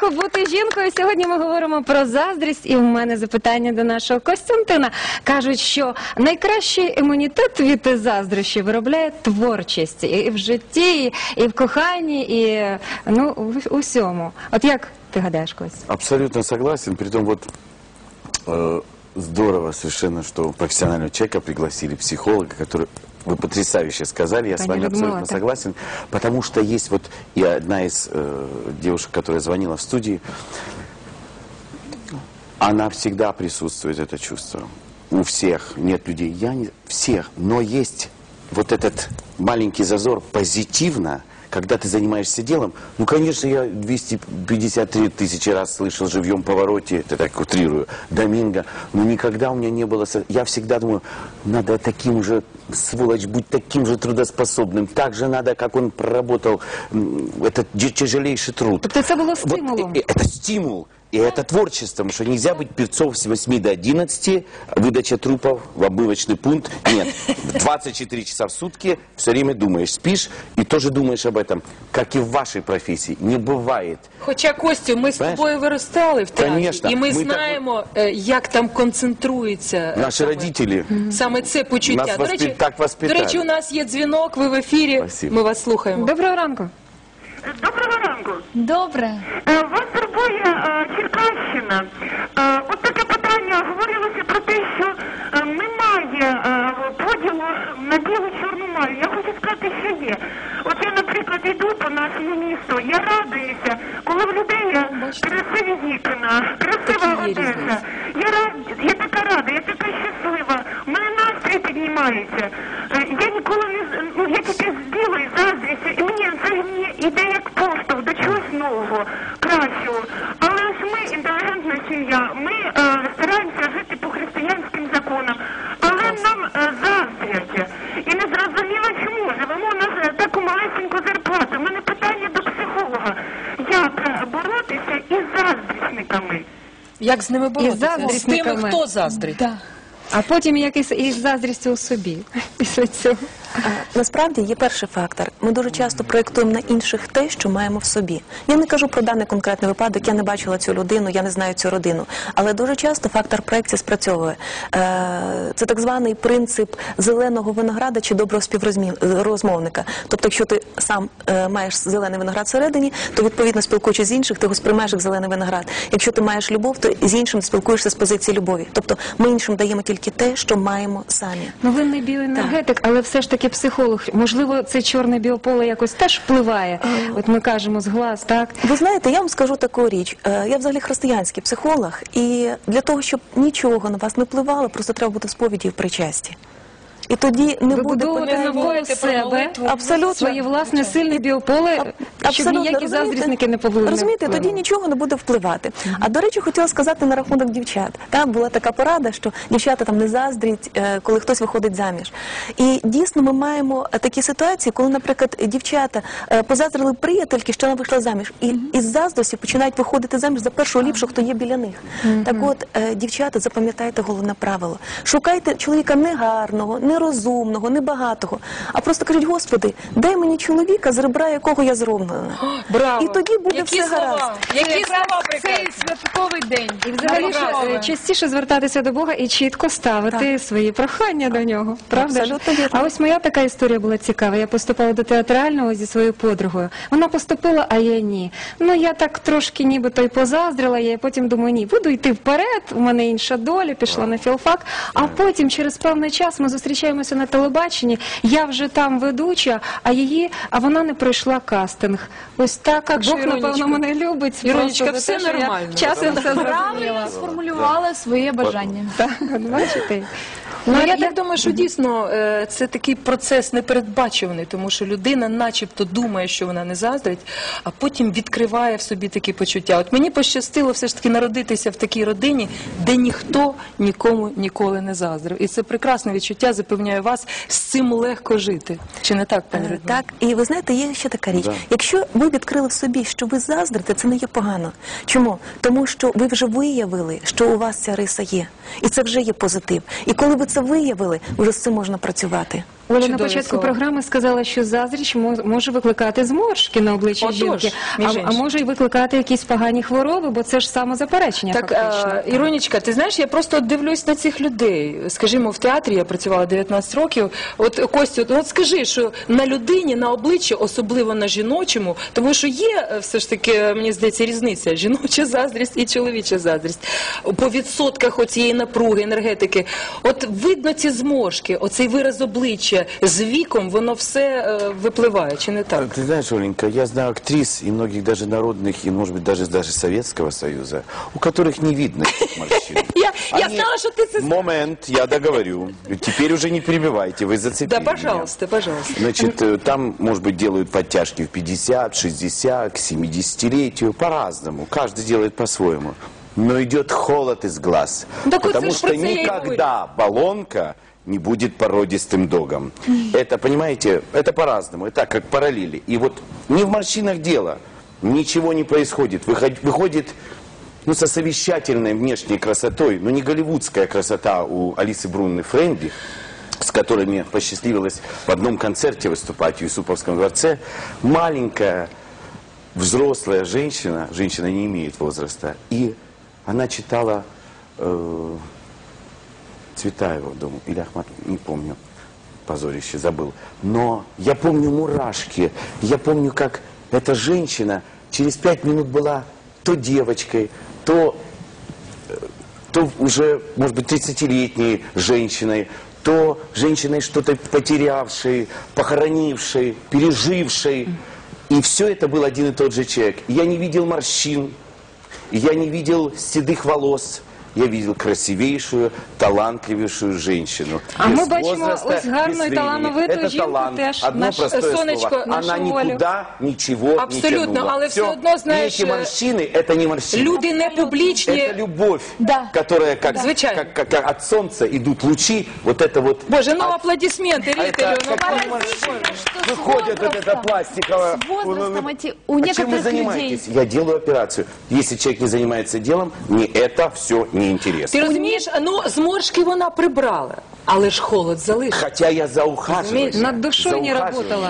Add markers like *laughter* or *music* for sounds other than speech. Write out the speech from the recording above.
ранку бути жінкою. Сьогодні ми говоримо про заздрість, і в мене запитання до нашого Костянтина. Кажуть, що найкращий імунітет від заздрощі виробляє творчість і в житті, і- в коханні, і ну в усьому. От як ти гадаєш, Кость? Абсолютно согласен. Притом вот э, здорово совершенно, что профессионального человека пригласили, психолога, который вы потрясающе сказали, я с Пани вами Людмила, абсолютно так. согласен, потому что есть вот и одна из э, девушек, которая звонила в студии, она всегда присутствует, это чувство. У всех нет людей, я не всех, но есть вот этот маленький зазор позитивно, когда ты занимаешься делом. Ну, конечно, я 253 тысячи раз слышал в живьем повороте, это так утрирую, Доминго, но никогда у меня не было... со- Я всегда думаю, надо таким же, сволочь, быть таким же трудоспособным, так же надо, как он проработал м, этот дж- тяжелейший труд. Тобто це було Вот, стимулом. э, э, это стимул. И это творчество, потому что нельзя быть певцом с 8 до 11, выдача трупов в обмывочный пункт. Нет, 24 часа в сутки все время думаешь, спишь и тоже думаешь об этом. Как и в вашей профессии. Не бывает. Хоча Костю, ми з Знаєш? тобою виростали в театрі, Конечно. і ми, Ми так- знаємо, е, як там концентрується е, Наши саме, родители саме це почуття. Нас до, воспи- речі, так до воспитали. речі, у нас є дзвінок, ви в ефірі. Спасибо. Ми вас слухаємо. Доброго ранку. Доброго ранку. Добре. Е, Вас турбує е, Черкащина. Е, От таке питання говорилося про те, що е, немає е, поділу на білу-чорну маю. Я хочу сказати, що є. От я, наприклад, йду по нашому місту, я радуюся, коли в людей є красиві вікна, красива одежа. Я рад, я така рада, я така щаслива. У мене настрій піднімається. Е, Я ніколи не з- ну я тільки з білої заздрістю, і мені взагалі йде як поштовх до чогось нового, кращого. Але ж ми інтелігентна сім'я, ми е, стараємося жити по християнським законам, але нам е, заздрять. І не зрозуміло чому. Живемо на ж- таку малесеньку зарплату. У мене питання до психолога. Як е, боротися із заздрісниками? Як з ними боротися? З тими, хто заздрить. А потім якийсь із заздрістю у собі *laughs* після цього. Насправді є перший фактор. Ми дуже часто проєктуємо на інших те, що маємо в собі. Я не кажу про даний конкретний випадок, я не бачила цю людину, я не знаю цю родину. Але дуже часто фактор проєкції спрацьовує. Е, Це так званий принцип зеленого винограда чи доброго співрозмовника. Тобто, якщо ти сам е, маєш зелений виноград всередині, то відповідно спілкуючись з інших, ти його сприймаєш як зелений виноград. Якщо ти маєш любов, то з іншим спілкуєшся з позиції любові. Тобто ми іншим даємо тільки те, що маємо самі. Ну, ви не біоенергетик, але все ж таки психолог. Можливо, це чорне біополе якось теж впливає. От ми кажемо з глаз, так? Ви знаєте, я вам скажу таку річ. Е, Я взагалі християнський психолог, і для того, щоб нічого на вас не впливало, просто треба бути в сповіді і в причасті. І тоді не буде навколо себе. Абсолютно. своє власне сильне біополе, щоб ніякі заздрісники не повинні. Розумієте, тоді нічого не буде впливати. А до речі, хотіла сказати на рахунок дівчат. Там була така порада, що дівчата там не заздріть, е, коли хтось виходить заміж. І дійсно ми маємо е, такі ситуації, коли, наприклад, дівчата е, позаздрили приятельки, що вона вийшла заміж, і із заздрості починають виходити заміж за першого ліпшого, хто є біля них. Так от, дівчата, запам'ятайте головне правило: шукайте чоловіка не гарного, не розумного, не багатого, а просто кажіть, Господи, дай мені чоловіка, з ребра якого я зроблена. *gasps* Браво! І тоді буде Які все слова? гаразд. Які слова Цей прекрасні? святковий день. І взагалі Браво. е, частіше звертатися до Бога і чітко ставити свої прохання до нього. Правда? ж? Абсолютно вірно. А ось моя така історія була цікава. Я поступала до театрального зі своєю подругою. Вона поступила, а я ні. Ну я так трошки нібито й позаздрила. Я потім думаю, ні, буду йти вперед. У мене інша доля, пішла на філфак. А потім, через певний час, ми зустрічаємося на телебаченні. Я вже там ведуча, а її, а вона не пройшла кастинг. Ось так, так Бог, напевно, мене любить. Іронічка, просто за все те, що я нормально. Часом все *laughs* зрозуміла. Правильно сформулювала своє бажання. Так, от бачите. Ну, Ну, я я- так думаю, що дійсно е, це такий процес непередбачуваний, тому що людина начебто думає, що вона не заздрить, а потім відкриває в собі такі почуття. От мені пощастило все ж таки народитися в такій родині, де ніхто нікому ніколи не заздрив. І це прекрасне відчуття, запевняю вас, з цим легко жити. Чи не так, пані Е, Людмила? Так, і ви знаєте, є ще така річ. Да. Якщо ви відкрили в собі, що ви заздрите, це не є погано. Чому? Тому що ви вже виявили, що у вас ця риса є, і це вже є позитив. І коли ви це виявили, вже з цим можна працювати. Оля на початку слова. програми сказала, що заздріч може викликати зморшки на обличчі Отож, жінки, а, а може й викликати якісь погані хвороби, бо це ж самозаперечення Так, фактично. а, Іронічка, ти знаєш, я просто дивлюсь на цих людей. Скажімо, в театрі я працювала 19 років. От Костю, от скажи, що на людині, на обличчі, особливо на жіночому, тому що є е, все ж таки, мені здається, різниця жіноча заздрість і чоловіча заздрість. По відсотках оцієї напруги, енергетики. От видно ці зморшки, оцей вираз обличчя з віком, воно все е, випливає, чи не так? Ты знаешь, Оленька, я знаю актрис и многих даже народных, и, может быть, даже, даже Советского Союза, у которых не видно этих морщин. *laughs* Я, я Они- знала, що ти це Момент, я договорю. Теперь уже не перебивайте, вы зацепили Да, меня. пожалуйста, пожалуйста. Значит, э, там, может быть, делают подтяжки в 50, 60, к 70-летию, по-разному. Каждый делает по-своему. Но идет холод из глаз. Ну, так потому что никогда баллонка не будет породистым догом. Это, понимаете, это по-разному. Это как параллели. И вот не в морщинах дело. Ничего не происходит. Выход- Выходит ну, со совещательной внешней красотой, но не голливудская красота у Алисы Брунны Френди, с которой мне посчастливилось в одном концерте выступать в Юсуповском дворце, маленькая взрослая женщина, женщина не имеет возраста, и она читала э, Цветаева, думаю, или Ахмат, не помню, позорище, забыл. Но я помню мурашки, я помню, как эта женщина через пять минут была то девочкой, то то уже, может быть, 30-летней женщиной, то женщиной что-то потерявшей, похоронившей, пережившей. И все это был один и тот же человек. Я не видел морщин, я не видел седых волос. Я видел красивейшую, талантливейшую женщину. А Без ми бачимо возраста, ось гарну без і времени. талановиту Это жінку талант. теж, Одно наш- простое Сонечко, слово. нашу Она Олю. никуда ничего Абсолютно, не тянула. але все Всё. одно, И знаєш, эти е, морщины, это не морщины. Люди не публічні. Это любовь, Да. которая как, Звичайно. как, как, как от солнца идут лучи, вот это вот. Боже, ну от- аплодисменты, а Рителю. это ну, какие молодец. морщины? что с Выходят вот это возрастом, пластиковое. с возрастом Ну, эти- у а чем некоторых вы занимаетесь? Я делаю операцию. Если человек не занимается делом, мне это все неинтересно. Ти розумієш, ну зморшки вона прибрала, але ж холод залишив. Хотя я за ухаживание. Над душой за не работала.